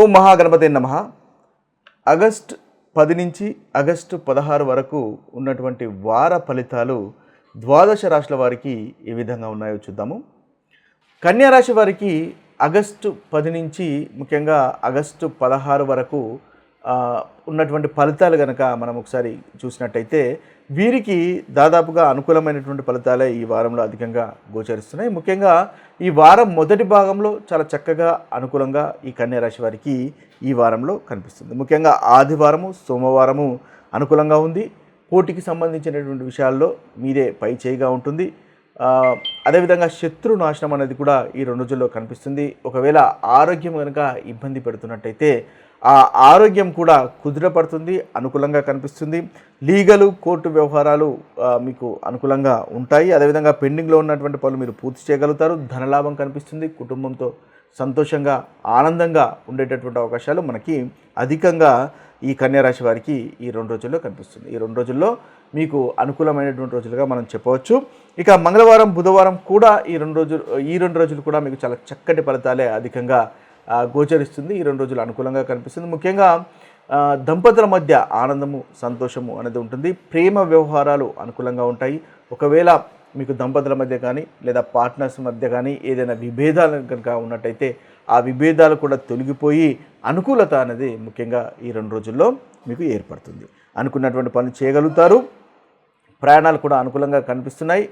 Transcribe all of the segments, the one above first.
ఓ మహాగణపతి నమ. ఆగస్ట్ పది నుంచి ఆగస్టు పదహారు వరకు ఉన్నటువంటి వార ఫలితాలు ద్వాదశ రాశుల వారికి ఏ విధంగా ఉన్నాయో చూద్దాము. కన్యా రాశి వారికి ఆగస్టు పది నుంచి ముఖ్యంగా ఆగస్టు పదహారు వరకు ఉన్నటువంటి ఫలితాలు కనుక మనం ఒకసారి చూసినట్టయితే వీరికి దాదాపుగా అనుకూలమైనటువంటి ఫలితాలే ఈ వారంలో అధికంగా గోచరిస్తున్నాయి. ముఖ్యంగా ఈ వారం మొదటి భాగంలో చాలా చక్కగా అనుకూలంగా ఈ కన్యా రాశి వారికి ఈ వారంలో కనిపిస్తుంది. ముఖ్యంగా ఆదివారము సోమవారము అనుకూలంగా ఉంది. పోటీకి సంబంధించినటువంటి విషయాల్లో మీరే పై చేయిగా ఉంటుంది. అదేవిధంగా శత్రు నాశనం అనేది కూడా ఈ రెండు రోజుల్లో కనిపిస్తుంది. ఒకవేళ ఆరోగ్యం కనుక ఇబ్బంది పెడుతున్నట్టయితే ఆ ఆరోగ్యం కూడా కుదురపడుతుంది అనుకూలంగా కనిపిస్తుంది. లీగలు కోర్టు వ్యవహారాలు మీకు అనుకూలంగా ఉంటాయి. అదేవిధంగా పెండింగ్లో ఉన్నటువంటి పనులు మీరు పూర్తి చేయగలుగుతారు. ధనలాభం కనిపిస్తుంది. కుటుంబంతో సంతోషంగా ఆనందంగా ఉండేటటువంటి అవకాశాలు మనకి అధికంగా ఈ కన్యారాశి వారికి ఈ రెండు రోజుల్లో కనిపిస్తుంది. ఈ రెండు రోజుల్లో మీకు అనుకూలమైనటువంటి రోజులుగా మనం చెప్పవచ్చు. ఇక మంగళవారం బుధవారం కూడా ఈ రెండు రోజులు ఈ రెండు రోజులు కూడా మీకు చాలా చక్కటి ఫలితాలే అధికంగా గోచరిస్తుంది. ఈ రెండు రోజులు అనుకూలంగా కనిపిస్తుంది. ముఖ్యంగా దంపతుల మధ్య ఆనందము సంతోషము అనేది ఉంటుంది. ప్రేమ వ్యవహారాలు అనుకూలంగా ఉంటాయి. ఒకవేళ మీకు దంపతుల మధ్య కానీ లేదా పార్ట్నర్స్ మధ్య కానీ ఏదైనా విభేదాలు కనుక ఉన్నట్టయితే ఆ విభేదాలు కూడా తొలగిపోయి అనుకూలత అనేది ముఖ్యంగా ఈ రెండు రోజుల్లో మీకు ఏర్పడుతుంది. అనుకున్నటువంటి పనులు చేయగలుగుతారు. ప్రయాణాలు కూడా అనుకూలంగా కనిపిస్తున్నాయి.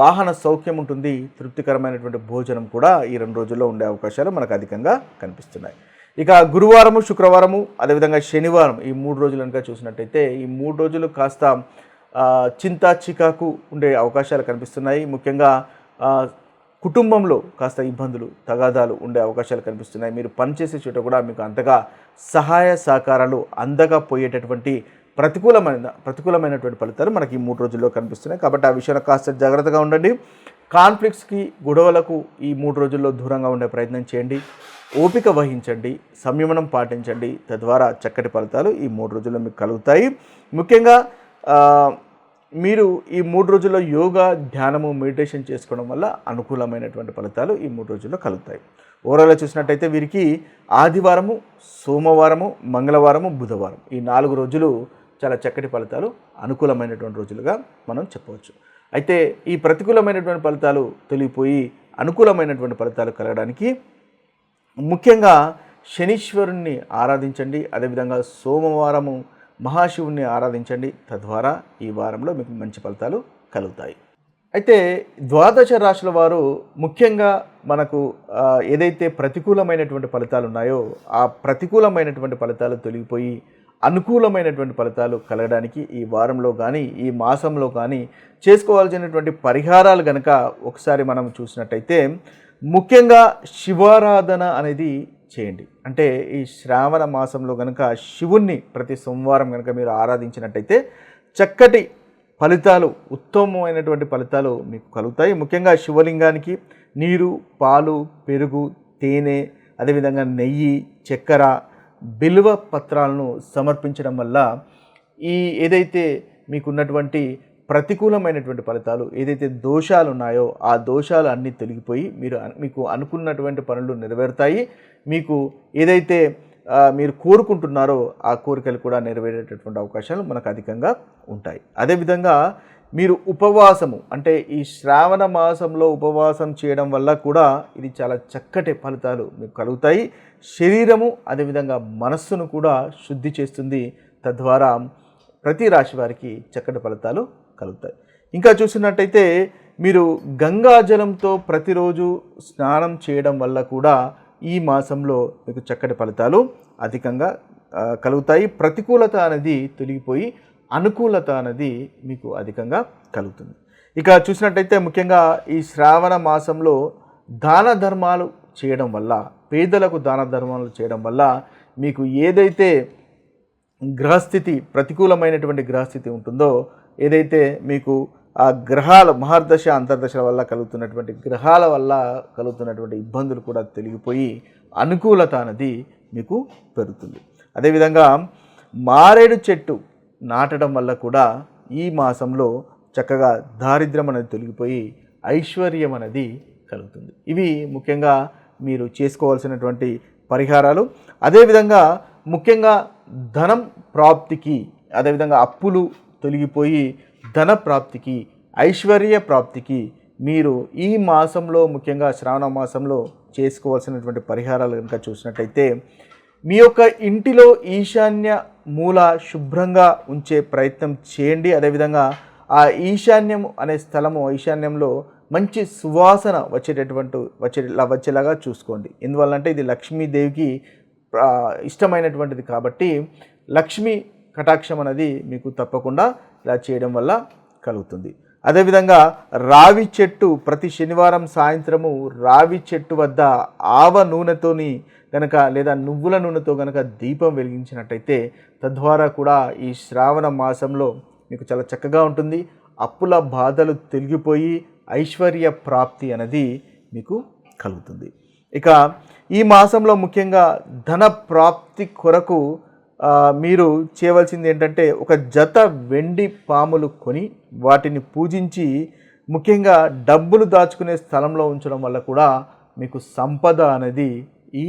వాహన సౌఖ్యం ఉంటుంది. తృప్తికరమైనటువంటి భోజనం కూడా ఈ రెండు రోజుల్లో ఉండే అవకాశాలు మనకు అధికంగా కనిపిస్తున్నాయి. ఇక గురువారము శుక్రవారము అదేవిధంగా శనివారం ఈ మూడు రోజులు కనుక చూసినట్టయితే ఈ మూడు రోజులు కాస్త చింత చికాకు ఉండే అవకాశాలు కనిపిస్తున్నాయి. ముఖ్యంగా కుటుంబంలో కాస్త ఇబ్బందులు తగాదాలు ఉండే అవకాశాలు కనిపిస్తున్నాయి. మీరు పనిచేసే చోట కూడా మీకు అంతగా సహాయ సహకారాలు అందగా పోయేటటువంటి ప్రతికూలమైన ప్రతికూలమైనటువంటి ఫలితాలు మనకి ఈ మూడు రోజుల్లో కనిపిస్తున్నాయి. కాబట్టి ఆ విషయంలో కాస్త జాగ్రత్తగా ఉండండి. కాన్ఫ్లిక్ట్స్కి గొడవలకు ఈ మూడు రోజుల్లో దూరంగా ఉండే ప్రయత్నం చేయండి. ఓపిక వహించండి. సంయమనం పాటించండి. తద్వారా చక్కటి ఫలితాలు ఈ మూడు రోజుల్లో మీకు కలుగుతాయి. ముఖ్యంగా మీరు ఈ మూడు రోజుల్లో యోగా ధ్యానము మెడిటేషన్ చేసుకోవడం వల్ల అనుకూలమైనటువంటి ఫలితాలు ఈ మూడు రోజుల్లో కలుగుతాయి. ఓవరాల్గా చూసినట్టయితే వీరికి ఆదివారము సోమవారము మంగళవారము బుధవారం ఈ నాలుగు రోజులు చాలా చక్కటి ఫలితాలు అనుకూలమైనటువంటి రోజులుగా మనం చెప్పవచ్చు. అయితే ఈ ప్రతికూలమైనటువంటి ఫలితాలు తొలగిపోయి అనుకూలమైనటువంటి ఫలితాలు కలగడానికి ముఖ్యంగా శనీశ్వరుణ్ణి ఆరాధించండి అదేవిధంగా సోమవారము మహాశివుణ్ణి ఆరాధించండి. తద్వారా ఈ వారంలో మీకు మంచి ఫలితాలు కలుగుతాయి. అయితే ద్వాదశ రాశుల వారు ముఖ్యంగా మనకు ఏదైతే ప్రతికూలమైనటువంటి ఫలితాలు ఉన్నాయో ఆ ప్రతికూలమైనటువంటి ఫలితాలు తొలగిపోయి అనుకూలమైనటువంటి ఫలితాలు కలగడానికి ఈ వారంలో కానీ ఈ మాసంలో కానీ చేసుకోవాల్సినటువంటి పరిహారాలు గనక ఒకసారి మనం చూసినట్టయితే ముఖ్యంగా శివారాధన అనేది చేయండి. అంటే ఈ శ్రావణ మాసంలో కనుక శివుణ్ణి ప్రతి సోమవారం కనుక మీరు ఆరాధించినట్టయితే చక్కటి ఫలితాలు ఉత్తమమైనటువంటి ఫలితాలు మీకు కలుగుతాయి. ముఖ్యంగా శివలింగానికి నీరు పాలు పెరుగు తేనె అదేవిధంగా నెయ్యి చక్కెర బిలువ పత్రాలను సమర్పించడం వల్ల ఈ ఏదైతే మీకున్నటువంటి ప్రతికూలమైనటువంటి ఫలితాలు ఏదైతే దోషాలు ఉన్నాయో ఆ దోషాలు అన్నీ తొలగిపోయి మీరు మీకు అనుకున్నటువంటి పనులు నెరవేరుతాయి. మీకు ఏదైతే మీరు కోరుకుంటున్నారో ఆ కోరికలు కూడా నెరవేరేటటువంటి అవకాశాలు మనకు అధికంగా ఉంటాయి. అదేవిధంగా మీరు ఉపవాసము అంటే ఈ శ్రావణ మాసంలో ఉపవాసం చేయడం వల్ల కూడా ఇది చాలా చక్కటి ఫలితాలు మీకు కలుగుతాయి. శరీరము అదేవిధంగా మనస్సును కూడా శుద్ధి చేస్తుంది. తద్వారా ప్రతి రాశి వారికి చక్కటి ఫలితాలు కలుగుతాయి. ఇంకా చూసినట్టయితే మీరు గంగాజలంతో ప్రతిరోజు స్నానం చేయడం వల్ల కూడా ఈ మాసంలో మీకు చక్కటి ఫలితాలు అధికంగా కలుగుతాయి. ప్రతికూలత అనేది తొలగిపోయి అనుకూలత అనేది మీకు అధికంగా కలుగుతుంది. ఇక చూసినట్టయితే ముఖ్యంగా ఈ శ్రావణ మాసంలో దాన ధర్మాలు చేయడం వల్ల పేదలకు దాన ధర్మాలు చేయడం వల్ల మీకు ఏదైతే గ్రహస్థితి ప్రతికూలమైనటువంటి గ్రహస్థితి ఉంటుందో ఏదైతే మీకు ఆ గ్రహాల మహర్దశ అంతర్దశల వల్ల కలుగుతున్నటువంటి గ్రహాల వల్ల కలుగుతున్నటువంటి ఇబ్బందులు కూడా తొలగిపోయి అనుకూలత అనేది మీకు పెరుగుతుంది. అదేవిధంగా మారేడు చెట్టు నాటడం వల్ల కూడా ఈ మాసంలో చక్కగా దారిద్ర్యం అనేది తొలగిపోయి ఐశ్వర్యం అనేది కలుగుతుంది. ఇవి ముఖ్యంగా మీరు చేసుకోవాల్సినటువంటి పరిహారాలు. అదేవిధంగా ముఖ్యంగా ధనం ప్రాప్తికి అదేవిధంగా అప్పులు తొలగిపోయి ధన ప్రాప్తికి ఐశ్వర్య ప్రాప్తికి మీరు ఈ మాసంలో ముఖ్యంగా శ్రావణ మాసంలో చేసుకోవాల్సినటువంటి పరిహారాలు కనుక చూసినట్టయితే మీ యొక్క ఇంటిలో ఈశాన్య మూల శుభ్రంగా ఉంచే ప్రయత్నం చేయండి. అదేవిధంగా ఆ ఈశాన్యం అనే స్థలము ఈశాన్యంలో మంచి సువాసన వచ్చేటటువంటి వచ్చేలా వచ్చేలాగా చూసుకోండి. ఎందువల్లంటే ఇది లక్ష్మీదేవికి ఇష్టమైనటువంటిది కాబట్టి లక్ష్మీ కటాక్షం అనేది మీకు తప్పకుండా ఇలా చేయడం వల్ల కలుగుతుంది. అదేవిధంగా రావి చెట్టు ప్రతి శనివారం సాయంత్రము రావి చెట్టు వద్ద ఆవ నూనెతోని గనక లేదా నువ్వుల నూనెతో గనక దీపం వెలిగించినట్టయితే తద్వారా కూడా ఈ శ్రావణ మాసంలో మీకు చాలా చక్కగా ఉంటుంది. అప్పుల బాధలు తొలగిపోయి ఐశ్వర్య ప్రాప్తి అనేది మీకు కలుగుతుంది. ఇక ఈ మాసంలో ముఖ్యంగా ధన ప్రాప్తి కొరకు మీరు చేయవలసింది ఏంటంటే ఒక జత వెండి పాములు కొని వాటిని పూజించి ముఖ్యంగా డబ్బులు దాచుకునే స్థలంలో ఉంచడం వల్ల కూడా మీకు సంపద అనేది ఈ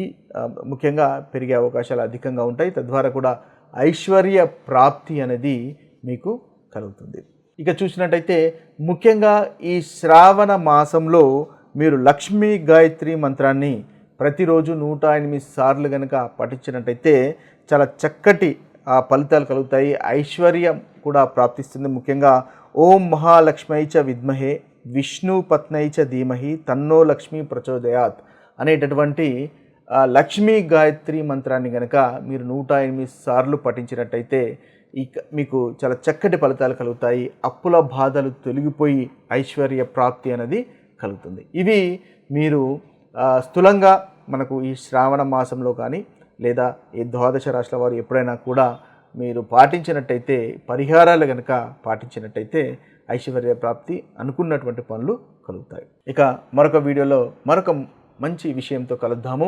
ముఖ్యంగా పెరిగే అవకాశాలు అధికంగా ఉంటాయి. తద్వారా కూడా ఐశ్వర్య ప్రాప్తి అనేది మీకు కలుగుతుంది. ఇక చూసినట్టయితే ముఖ్యంగా ఈ శ్రావణ మాసంలో మీరు లక్ష్మీ గాయత్రి మంత్రాన్ని ప్రతిరోజు నూట ఎనిమిది సార్లు కనుక పఠించినట్టయితే చాలా చక్కటి ఆ ఫలితాలు కలుగుతాయి. ఐశ్వర్యం కూడా ప్రాప్తిస్తుంది. ముఖ్యంగా ఓం మహాలక్ష్మై చ విద్మహే విష్ణు పత్నై చ ధీమహి తన్నో లక్ష్మీ ప్రచోదయాత్ అనేటటువంటి లక్ష్మీ గాయత్రి మంత్రాన్ని గనక మీరు నూట ఎనిమిది సార్లు పఠించినట్టయితే ఇక మీకు చాలా చక్కటి ఫలితాలు కలుగుతాయి. అప్పుల బాధలు తొలగిపోయి ఐశ్వర్య ప్రాప్తి అనేది కలుగుతుంది. ఇవి మీరు స్థూలంగా మనకు ఈ శ్రావణ మాసంలో కానీ లేదా ఈ ద్వాదశ రాశుల వారు ఎప్పుడైనా కూడా మీరు పాటించినట్టయితే పరిహారాలు కనుక పాటించినట్టయితే ఐశ్వర్య ప్రాప్తి అనుకున్నటువంటి పనులు కలుగుతాయి. ఇక మరొక వీడియోలో మరొక మంచి విషయంతో కలుద్దాము.